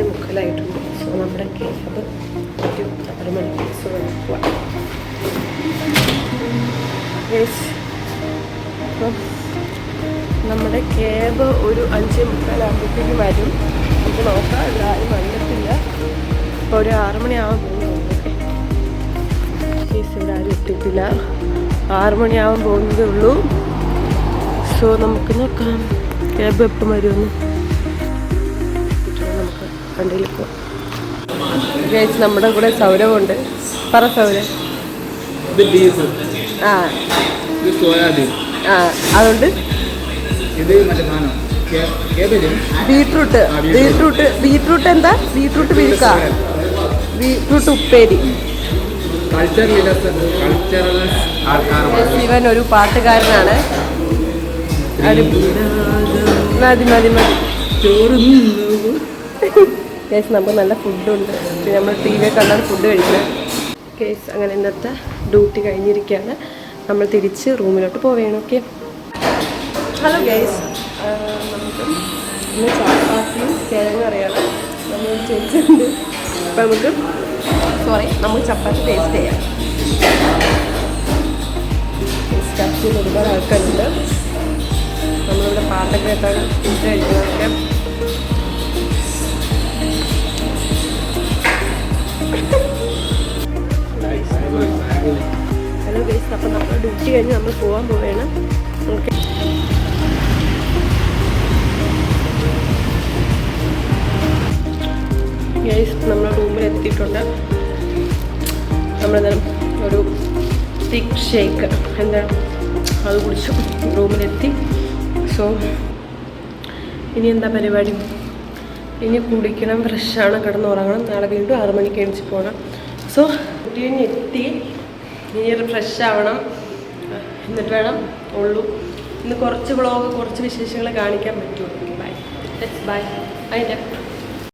ഒരു അഞ്ച് മുക്കാലായിട്ടുണ്ട് സോ നമ്മുടെ ക്യാബ് ഒരു ആറ് മണിക്ക് സോ നമുക്ക് നമ്മുടെ ക്യാബ് ഒരു അഞ്ച് മുക്കാലാകുമ്പോഴത്തേക്കും വരും. നമുക്ക് നോക്കാം. എല്ലാവരും വന്നിട്ടില്ല. അപ്പോൾ ഒരു ആറ് പോകുന്നുണ്ട് പോകുന്നു ചേച്ചി ഇവിടെ ആരും എത്തിയിട്ടില്ല. ആറ് മണിയാവാൻ പോകുന്നതേ ഉള്ളൂ. സോ നമുക്ക് നോക്കാം. ക്യാബ് എപ്പം വരുമെന്ന്. വണ്ടിയിൽ പോകാം നമ്മുടെ കൂടെ സൗരവുണ്ട്. പറ സൗരം ആ. ആ അതുകൊണ്ട്? ബീട്രൂട്ട്. ബീട്രൂട്ട്. ബീട്രൂട്ട്. എന്താ? ബീട്രൂട്ട് വിഴുക്ക. ബീട്രൂട്ട് ഉപ്പേരി. ശിവൻ ഒരു പാട്ടുകാരനാണ്. മതി മതി മതി. മതി കേസ് നമുക്ക് നല്ല ഫുഡുണ്ട് നമ്മൾ ടി വി കണ്ടാണ് ഫുഡ് കഴിക്കുന്നത്. കേസ് അങ്ങനെ ഇന്നത്തെ ഡ്യൂട്ടി കഴിഞ്ഞിരിക്കുകയാണ്. നമ്മൾ തിരിച്ച് റൂമിലോട്ട് പോവുകയാണ് ഓക്കെ ഹലോ ഗേസ് നമുക്ക് ഇന്ന് ചപ്പാത്തിയും കിഴങ്ങ് അറിയാതെ നമ്മൾ ചേച്ചിട്ടുണ്ട് അപ്പം നമുക്ക് സോറി നമ്മൾ ചപ്പാത്തി ടേസ്റ്റ് ചെയ്യാം. ചപ്പാത്തി ഒരുപാട് ആൾക്കാരുണ്ട്. നമ്മളിവിടെ പാട്ടൊക്കെ കേട്ടാണ് ഫുഡ് കഴിക്കുന്നതൊക്കെ ഹലോ ഗേസ് അപ്പം നമ്മൾ ഡ്യൂട്ടി കഴിഞ്ഞ് നമ്മൾ പോകാൻ പോവുകയാണ്. ഓക്കെ ഗൈസ് നമ്മൾ റൂമിൽ എത്തിയിട്ടുണ്ട്. നമ്മളെന്തായാലും ഒരു തിക് ഷേക്ക് എന്താണ് അത് കുടിച്ചു. റൂമിലെത്തി സോ ഇനി എന്താ പരിപാടി? ഇനി കുടിക്കണം ഫ്രഷാണ് കിടന്നുറങ്ങണം. നാളെ വീണ്ടും ആറ് മണിക്ക് എണിച്ച് പോകണം സോ കുട്ടി കഴിഞ്ഞ് എത്തി. ഇനി ഫ്രഷ് ആവണം. എന്നിട്ട് വേണം ഉള്ളൂ. ഇന്ന് കുറച്ച് വ്ളോഗ് കുറച്ച് വിശേഷങ്ങൾ കാണിക്കാൻ പറ്റുള്ളൂ. ബൈ ബൈ അതിന്റെ